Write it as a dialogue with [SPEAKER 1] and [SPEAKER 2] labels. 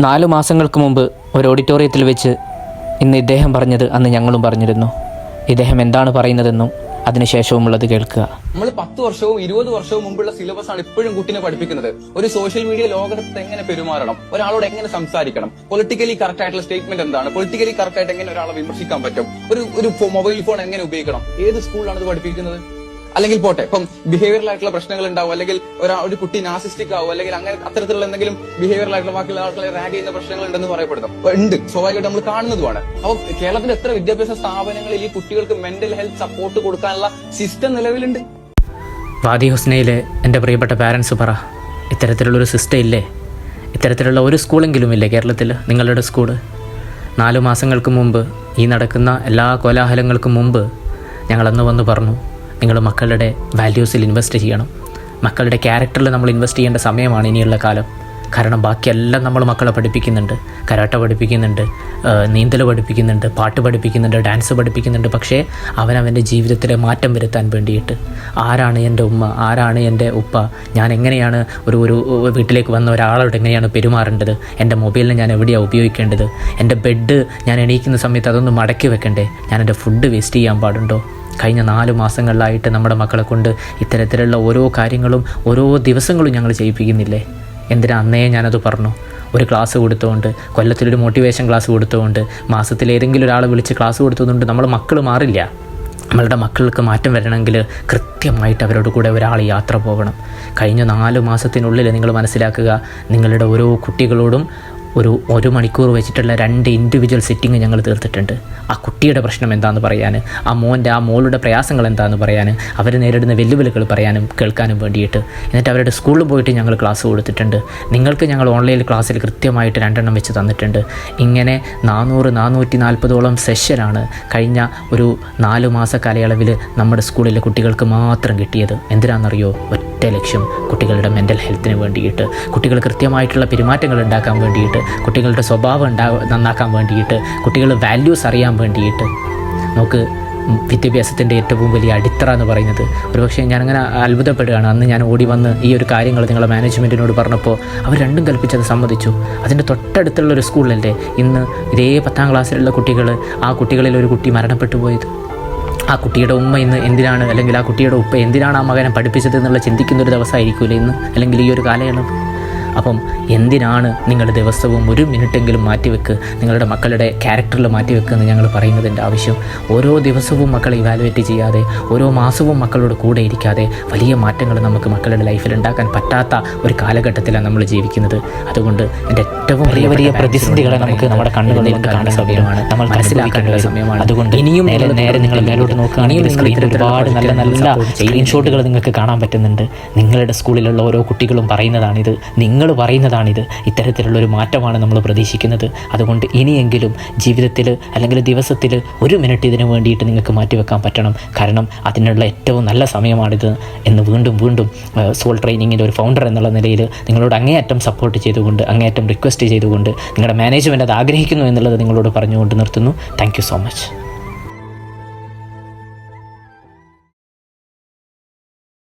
[SPEAKER 1] നാലു മാസങ്ങൾക്ക് മുമ്പ് ഒരു ഓഡിറ്റോറിയത്തിൽ വെച്ച് ഇന്ന് ഇദ്ദേഹം പറഞ്ഞത് അന്ന് ഞങ്ങളും പറഞ്ഞിരുന്നു. ഇദ്ദേഹം എന്താണ് പറയുന്നതെന്നും അതിനുശേഷവും ഉള്ളത് കേൾക്കുക.
[SPEAKER 2] നമ്മൾ പത്ത് വർഷവും ഇരുപത് വർഷവും മുമ്പുള്ള സിലബസ് ആണ് ഇപ്പോഴും കുട്ടിനെ പഠിപ്പിക്കുന്നത്. ഒരു സോഷ്യൽ മീഡിയ ലോകത്ത് എങ്ങനെ പെരുമാറണം? ഒരാളോട് എങ്ങനെ സംസാരിക്കണം? പൊളിറ്റിക്കലി കറക്റ്റ് ആയിട്ടുള്ള സ്റ്റേറ്റ്മെന്റ് എന്താണ്? പൊളിറ്റിക്കലി കറക്റ്റ് ആയിട്ട് എങ്ങനെ ഒരാളെ വിമർശിക്കാൻ പറ്റും? ഒരു ഒരു മൊബൈൽ ഫോൺ എങ്ങനെ ഉപയോഗിക്കണം? ഏത് സ്കൂളിലാണ് ഇത് പഠിപ്പിക്കുന്നത്? അല്ലെങ്കിൽ പോട്ടെ ഇപ്പം ബിഹേവിയറൽ ആയിട്ടുള്ള പ്രശ്നങ്ങൾ ഉണ്ടാവും അല്ലെങ്കിൽ ഒരാ ഒരു കുട്ടി നാസിസ്റ്റിക് ആവും അല്ലെങ്കിൽ അങ്ങനെ അത്തരത്തിലുള്ള എന്തെങ്കിലും ബിഹേവിയറൽ ആയിട്ടുള്ള ബാക്കിയുള്ള ആൾക്കാരെ റാഗ് ചെയ്യുന്ന പ്രശ്നങ്ങൾ ഉണ്ടെന്ന് പറയപ്പെടുന്നു. ഉണ്ട് സ്വാഭാവികമായിട്ട് നമ്മൾ കാണുന്നതുമാണ്. അപ്പൊ കേരളത്തിൽ എത്ര വിദ്യാഭ്യാസ സ്ഥാപനങ്ങളിൽ ഈ കുട്ടികൾക്ക് മെന്റൽ ഹെൽത്ത് സപ്പോർട്ട് കൊടുക്കാനുള്ള സിസ്റ്റം നിലവിലുണ്ട്?
[SPEAKER 1] വാദി ഹുസ്നയിലെ എന്റെ പ്രിയപ്പെട്ട പാരൻസ് പറ ഇത്തരത്തിലുള്ളൊരു സിസ്റ്റം ഇല്ലേ? ഇത്തരത്തിലുള്ള ഒരു സ്കൂളെങ്കിലും ഇല്ലേ കേരളത്തിൽ നിങ്ങളുടെ സ്കൂൾ നാലു മാസങ്ങൾക്ക് മുമ്പ് ഈ നടക്കുന്ന എല്ലാ കോലാഹലങ്ങൾക്കും മുമ്പ് ഞങ്ങളന്ന് വന്ന് പറഞ്ഞു നിങ്ങൾ മക്കളുടെ വാല്യൂസിൽ ഇൻവെസ്റ്റ് ചെയ്യണം. മക്കളുടെ ക്യാരക്ടറിൽ നമ്മൾ ഇൻവെസ്റ്റ് ചെയ്യേണ്ട സമയമാണ് ഇനിയുള്ള കാലം. കാരണം ബാക്കിയെല്ലാം നമ്മൾ മക്കളെ പഠിപ്പിക്കുന്നുണ്ട്. കരാട്ട പഠിപ്പിക്കുന്നുണ്ട് നീന്തൽ പഠിപ്പിക്കുന്നുണ്ട് പാട്ട് പഠിപ്പിക്കുന്നുണ്ട് ഡാൻസ് പഠിപ്പിക്കുന്നുണ്ട്. പക്ഷേ അവൻ അവന്റെ ജീവിതത്തിലെ മാറ്റം വരുത്താൻ വേണ്ടിയിട്ട് ആരാണ് എന്റെ ഉമ്മ ആരാണ് എന്റെ ഉപ്പ ഞാൻ എങ്ങനെയാണ് ഒരു ഒരു വീട്ടിലേക്ക് വന്ന ഒരാളോട് എങ്ങനെയാണ് പെരുമാറേണ്ടത്? എന്റെ മൊബൈലിനെ ഞാൻ എവിടെയാണ് ഉപയോഗിക്കേണ്ടത്? എന്റെ ബെഡ് ഞാൻ എണീക്കുന്ന സമയത്ത് അതൊന്ന് മടക്കി വെക്കണ്ടേ? ഞാൻ എന്റെ ഫുഡ് വേസ്റ്റ് ചെയ്യാൻ പാടുണ്ടോ? കഴിഞ്ഞ നാല് മാസങ്ങളിലായിട്ട് നമ്മുടെ മക്കളെ കൊണ്ട് ഇത്തരത്തിലുള്ള ഓരോ കാര്യങ്ങളും ഓരോ ദിവസങ്ങളും ഞങ്ങൾ ചെയ്യിപ്പിക്കുന്നില്ലേ? എന്തിനാ അന്നേ ഞാനത് പറഞ്ഞു? ഒരു ക്ലാസ് കൊടുത്തുകൊണ്ട് കൊല്ലത്തിലൊരു മോട്ടിവേഷൻ ക്ലാസ് കൊടുത്തുകൊണ്ട് മാസത്തിൽ ഏതെങ്കിലും ഒരാളെ വിളിച്ച് ക്ലാസ് കൊടുത്തതുകൊണ്ട് നമ്മൾ മക്കൾ മാറില്ല. നമ്മളുടെ മക്കൾക്ക് മാറ്റം വരണമെങ്കിൽ കൃത്യമായിട്ട് അവരോട് കൂടെ ഒരാൾ യാത്ര പോകണം. കഴിഞ്ഞ നാല് മാസത്തിനുള്ളിൽ നിങ്ങൾ മനസ്സിലാക്കുക നിങ്ങളുടെ ഓരോ കുട്ടികളോടും ഒരു ഒരു മണിക്കൂർ വെച്ചിട്ടുള്ള രണ്ട് ഇൻഡിവിജ്വൽ സിറ്റിംഗ് ഞങ്ങൾ തീർത്തിട്ടുണ്ട്. ആ കുട്ടിയുടെ പ്രശ്നം എന്താണെന്ന് പറയാൻ ആ മോന്റെ ആ മോളുടെ പ്രയാസങ്ങൾ എന്താണെന്ന് പറയാൻ അവർ നേരിടുന്ന വെല്ലുവിളികൾ പറയാനും കേൾക്കാനും വേണ്ടിയിട്ട്. എന്നിട്ട് അവരുടെ സ്കൂളിൽ പോയിട്ട് ഞങ്ങൾ ക്ലാസ് കൊടുത്തിട്ടുണ്ട്. നിങ്ങൾക്ക് ഞങ്ങൾ ഓൺലൈൻ ക്ലാസ്സിൽ കൃത്യമായിട്ട് രണ്ടെണ്ണം വെച്ച് തന്നിട്ടുണ്ട്. ഇങ്ങനെ നാനൂറ് നാനൂറ്റി നാൽപ്പതോളം സെഷനാണ് കഴിഞ്ഞ ഒരു നാല് മാസ കാലയളവിൽ നമ്മുടെ സ്കൂളിലെ കുട്ടികൾക്ക് മാത്രം കിട്ടിയത്. എന്തിനാണെന്നറിയോ ഒറ്റ ലക്ഷ്യം കുട്ടികളുടെ മെന്റൽ ഹെൽത്തിന് വേണ്ടിയിട്ട്. കുട്ടികൾ കൃത്യമായിട്ടുള്ള പെരുമാറ്റങ്ങൾ ഉണ്ടാക്കാൻ വേണ്ടിയിട്ട്. കുട്ടികളുടെ സ്വഭാവം ഉണ്ടാ നന്നാക്കാൻ വേണ്ടിയിട്ട് കുട്ടികൾ വാല്യൂസ് അറിയാൻ വേണ്ടിയിട്ട്. നമുക്ക് വിദ്യാഭ്യാസത്തിന്റെ ഏറ്റവും വലിയ അടിത്തറ എന്ന് പറയുന്നത് ഒരുപക്ഷെ ഞാനങ്ങനെ അത്ഭുതപ്പെടുകയാണ്. അന്ന് ഞാൻ ഓടി വന്ന് ഈ ഒരു കാര്യങ്ങൾ നിങ്ങളെ മാനേജ്മെന്റിനോട് പറഞ്ഞപ്പോൾ അവർ രണ്ടും കൽപ്പിച്ചത് സമ്മതിച്ചു. അതിന്റെ തൊട്ടടുത്തുള്ള ഒരു സ്കൂളിലല്ലേ ഇന്ന് ഇതേ പത്താം ക്ലാസ്സിലുള്ള കുട്ടികൾ ആ കുട്ടികളിൽ ഒരു കുട്ടി മരണപ്പെട്ടു പോയത്. ആ കുട്ടിയുടെ ഉമ്മ ഇന്ന് എന്തിനാണ് അല്ലെങ്കിൽ ആ കുട്ടിയുടെ ഉപ്പ എന്തിനാണ് ആ മകനെ പഠിപ്പിച്ചത് എന്നുള്ള ചിന്തിക്കുന്ന ഒരു ദിവസമായിരിക്കുമല്ലോ ഇന്ന് അല്ലെങ്കിൽ ഈ ഒരു കാലയളവ്. അപ്പം എന്തിനാണ് നിങ്ങൾ ദിവസവും ഒരു മിനിറ്റെങ്കിലും മാറ്റിവെക്ക്? നിങ്ങളുടെ മക്കളുടെ ക്യാരക്ടറിൽ മാറ്റിവെക്കുക എന്ന് ഞങ്ങൾ പറയുന്നതിന്റെ ആവശ്യം. ഓരോ ദിവസവും മക്കളെ ഇവാലുവേറ്റ് ചെയ്യാതെ ഓരോ മാസവും മക്കളോട് കൂടെ ഇരിക്കാതെ വലിയ മാറ്റങ്ങൾ നമുക്ക് മക്കളുടെ ലൈഫിൽ ഉണ്ടാക്കാൻ പറ്റാത്ത ഒരു കാലഘട്ടത്തിലാണ് നമ്മൾ ജീവിക്കുന്നത്. അതുകൊണ്ട് എന്റെ ഏറ്റവും വലിയ വലിയ പ്രതിസന്ധികളെ നമുക്ക് നമ്മുടെ കണ്ണുകളിൽ കാണാൻ സമയമാണ്. നമ്മൾ മനസ്സിലാക്കേണ്ട ഒരു സമയമാണ്. അതുകൊണ്ട് ഇനിയും നേരെ നിങ്ങൾ മേലോട്ട് നോക്കുകയാണെങ്കിൽ സ്ക്രീനിൽ ഒരുപാട് നല്ല നല്ല സ്ക്രീൻഷോട്ടുകൾ നിങ്ങൾക്ക് കാണാൻ പറ്റുന്നുണ്ട്. നിങ്ങളുടെ സ്കൂളിലുള്ള ഓരോ കുട്ടികളും പറയുന്നതാണിത്. നിങ്ങൾ പറയുന്നതാണിത് ഇത്തരത്തിലുള്ളൊരു മാറ്റമാണ് നമ്മൾ പ്രതീക്ഷിക്കുന്നത്. അതുകൊണ്ട് ഇനിയെങ്കിലും ജീവിതത്തിൽ അല്ലെങ്കിൽ ദിവസത്തിൽ ഒരു മിനിറ്റ് ഇതിനു വേണ്ടിയിട്ട് നിങ്ങൾക്ക് മാറ്റിവെക്കാൻ പറ്റണം. കാരണം അതിനുള്ള ഏറ്റവും നല്ല സമയമാണിത് എന്ന് വീണ്ടും വീണ്ടും സോൾ ട്രെയിനിങ്ങിന്റെ ഒരു ഫൗണ്ടർ എന്നുള്ള നിലയിൽ നിങ്ങളോട് അങ്ങേയറ്റം സപ്പോർട്ട് ചെയ്തുകൊണ്ട് അങ്ങേയറ്റം റിക്വസ്റ്റ് ചെയ്തുകൊണ്ട് നിങ്ങളുടെ മാനേജ്മെന്റ് അത് ആഗ്രഹിക്കുന്നു എന്നുള്ളത് നിങ്ങളോട് പറഞ്ഞുകൊണ്ട് നിർത്തുന്നു. Thank so much